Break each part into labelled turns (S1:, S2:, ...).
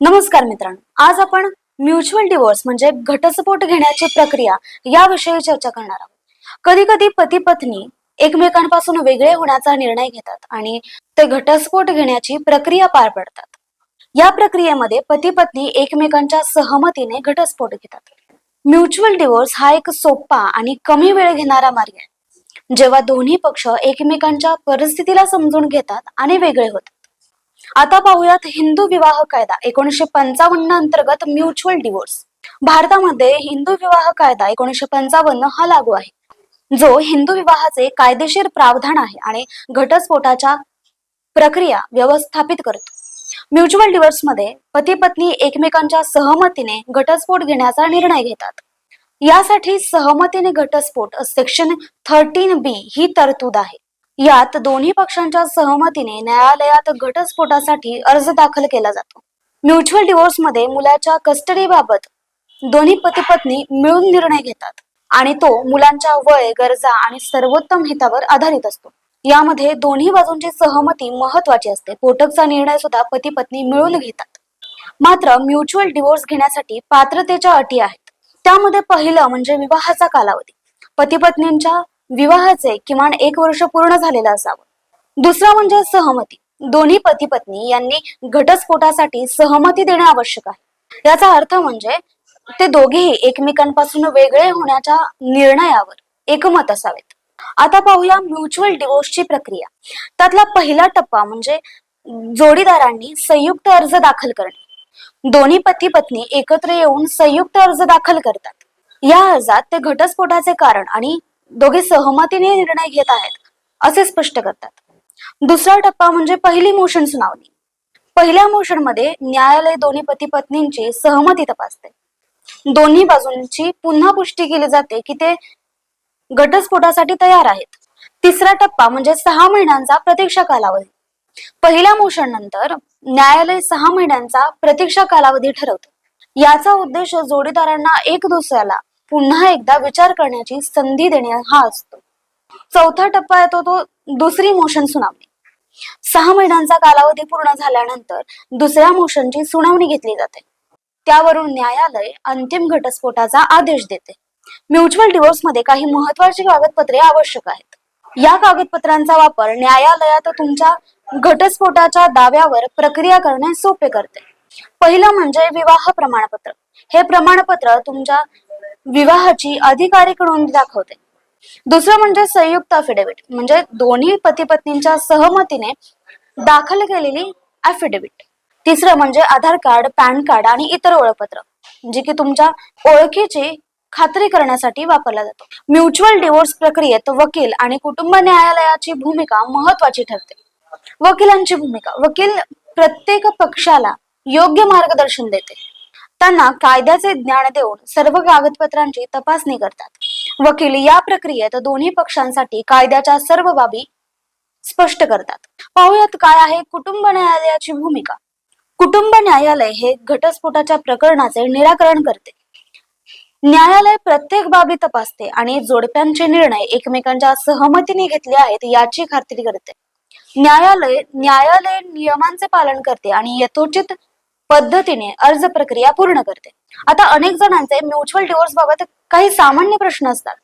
S1: नमस्कार मित्रांनो. आज आपण म्युच्युअल डिवोर्स म्हणजे घटस्फोट घेण्याची प्रक्रिया याविषयी चर्चा करणार आहोत. कधी कधी पती पत्नी एकमेकांपासून वेगळे होण्याचा निर्णय घेतात आणि ते घटस्फोट घेण्याची प्रक्रिया पार पडतात. या प्रक्रियेमध्ये पती पत्नी एकमेकांच्या सहमतीने घटस्फोट घेतात. म्युच्युअल डिवोर्स हा एक सोपा आणि कमी वेळ घेणारा मार्ग आहे. जेव्हा दोन्ही पक्ष एकमेकांच्या परिस्थितीला समजून घेतात आणि वेगळे होतात. आता पाहूयात हिंदू विवाह कायदा. एकोणीशे पंचावन्न अंतर्गत म्युच्युअल डिवोर्स. भारतामध्ये हिंदू विवाह कायदा एकोणीशे पंचावन्न हा लागू आहे. जो हिंदू विवाहाचे कायदेशीर प्रावधान आहे आणि घटस्फोटाच्या प्रक्रिया व्यवस्थापित करतो. म्युच्युअल डिवोर्समध्ये पती पत्नी एकमेकांच्या सहमतीने घटस्फोट घेण्याचा निर्णय घेतात. यासाठी सहमतीने घटस्फोट सेक्शन थर्टीन बी ही तरतूद आहे. यात दोन्ही पक्षांच्या सहमतीने न्यायालयात घटस्फोटासाठी अर्ज दाखल केला जातो. म्युच्युअल डिवोर्समध्ये मुलाच्या कस्टडीबाबत दोन्ही पती पत्नी मिळून निर्णय घेतात आणि तो मुलांच्या वय गरजा आणि सर्वोत्तम हितावर आधारित असतो. यामध्ये दोन्ही बाजूंची सहमती महत्वाची असते. कोटकचा निर्णय सुद्धा पती पत्नी मिळून घेतात. मात्र म्युच्युअल डिवोर्स घेण्यासाठी पात्रतेच्या अटी आहेत. त्यामध्ये पहिलं म्हणजे विवाहाचा कालावधी. पती पत्नींच्या विवाहाचे किमान एक वर्ष पूर्ण झालेलं असावं. दुसरा म्हणजे सहमती. दोन्ही पती पत्नी यांनी घटस्फोटासाठी सहमती देणे आवश्यक आहे. याचा अर्थ म्हणजे ते दोघेही एकमेकांपासून वेगळे होण्याच्या निर्णयावर एकमत असावेत. आता पाहूया म्युच्युअल डिवोर्सची प्रक्रिया. त्यातला पहिला टप्पा म्हणजे जोडीदारांनी संयुक्त अर्ज दाखल करणे. दोन्ही पती पत्नी एकत्र येऊन संयुक्त अर्ज दाखल करतात. या अर्जात ते घटस्फोटाचे कारण आणि दोघे सहमतीने निर्णय घेत आहेत असे स्पष्ट करतात. दुसरा टप्पा म्हणजे पहिली मोशन सुनावणी. पहिल्या मोशनमध्ये न्यायालय दोन्ही पती पत्नींची सहमती तपासते. दोन्ही बाजूंची पुन्हा पुष्टी केली जाते की ते घटस्फोटासाठी तयार आहेत. तिसरा टप्पा म्हणजे सहा महिन्यांचा प्रतीक्षा कालावधी. पहिल्या मोशन नंतर न्यायालय सहा महिन्यांचा प्रतीक्षा कालावधी ठरवते. याचा उद्देश जोडीदारांना एक दुसऱ्याला पुन्हा एकदा विचार करण्याची संधी देणे हा असतो. चौथा टप्पा येतो तो दुसरी मोशन सुनावणी. सहा महिन्यांचा कालावधी पूर्ण झाल्यानंतर दुसऱ्या मोशनची सुनावणी घेतली जाते. त्यावरून न्यायालय अंतिम घटस्फोटाचा आदेश देते. म्युच्युअल डिवोर्समध्ये काही महत्वाची कागदपत्रे आवश्यक आहेत. या कागदपत्रांचा वापर न्यायालयात तुमच्या घटस्फोटाच्या दाव्यावर प्रक्रिया करणे सोपे करते. पहिलं म्हणजे विवाह प्रमाणपत्र. हे प्रमाणपत्र तुमच्या विवाहाची अधिकारिक नोंद दाखवते. दुसरं म्हणजे संयुक्त अफिडेव्हिट म्हणजे दोन्ही पती पत्नींच्या सहमतीने दाखल केलेली अफिडेव्हिट तिसरं म्हणजे आधार कार्ड पॅन कार्ड आणि इतर ओळखपत्र जे की तुमच्या ओळखीची खात्री करण्यासाठी वापरला जातो. म्युच्युअल डिवोर्स प्रक्रियेत वकील आणि कुटुंब न्यायालयाची भूमिका महत्वाची ठरते. वकिलांची भूमिका वकील प्रत्येक पक्षाला योग्य मार्गदर्शन देते. त्यांना कायद्याचे ज्ञान देऊन सर्व कागदपत्रांची तपासणी करतात. वकील या प्रक्रियेत दोन्ही पक्षांसाठी कायद्याच्या सर्व बाबी स्पष्ट करतात. पाहुयात काय आहे कुटुंब न्यायालयाची भूमिका? कुटुंब न्यायालय हे घटस्फोटाच्या प्रकरणाचे निराकरण करते. न्यायालय प्रत्येक बाबी तपासते आणि जोडप्यांचे निर्णय एकमेकांच्या सहमतीने घेतले आहेत याची खात्री करते. न्यायालय न्यायालय नियमांचे पालन करते आणि यथोचित पद्धतीने अर्ज प्रक्रिया पूर्ण करते. आता अनेक जणांचे म्युच्युअल डिवोर्स बाबत काही सामान्य प्रश्न असतात.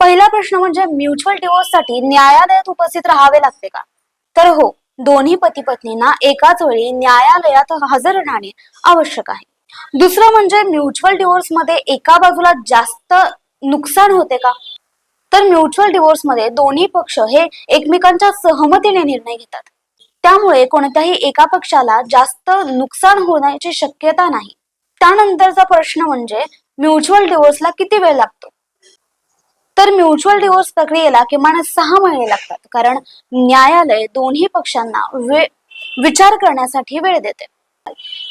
S1: पहिला प्रश्न म्हणजे म्युच्युअल डिवोर्ससाठी न्यायालयात उपस्थित राहावे लागते का? तर हो दोन्ही पती पत्नींना एकाच वेळी न्यायालयात हजर राहणे आवश्यक आहे. दुसरं म्हणजे म्युच्युअल डिवोर्समध्ये एका बाजूला जास्त नुकसान होते का? तर म्युच्युअल डिवोर्समध्ये दोन्ही पक्ष हे एकमेकांच्या सहमतीने निर्णय घेतात. त्यामुळे कोणत्याही एका पक्षाला जास्त नुकसान होण्याची शक्यता नाही. त्यानंतरचा प्रश्न म्हणजे म्युच्युअल डिवोर्सला किती वेळ लागतो? तर म्युच्युअल डिवोर्स प्रक्रियेला किमान सहा महिने लागतात कारण न्यायालय दोन्ही पक्षांना वे विचार करण्यासाठी वेळ देते.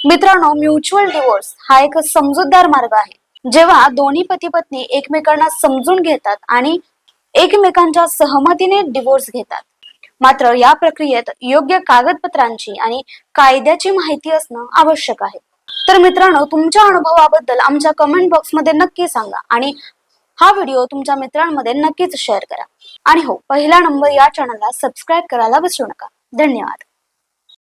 S1: मित्रांनो म्युच्युअल डिवोर्स हा एक समजूतदार मार्ग आहे. जेव्हा दोन्ही पती पत्नी एकमेकांना समजून घेतात आणि एकमेकांच्या सहमतीने डिवोर्स घेतात मात्र या प्रक्रियेत योग्य कागदपत्रांची आणि कायद्याची माहिती असणं आवश्यक आहे. तर मित्रांनो तुमच्या अनुभवाबद्दल आमच्या कमेंट बॉक्समध्ये नक्की सांगा आणि हा व्हिडिओ तुमच्या मित्रांमध्ये नक्कीच शेअर करा. आणि हो पहिला नंबर या चॅनलला सबस्क्राईब करायला विसरू नका. धन्यवाद.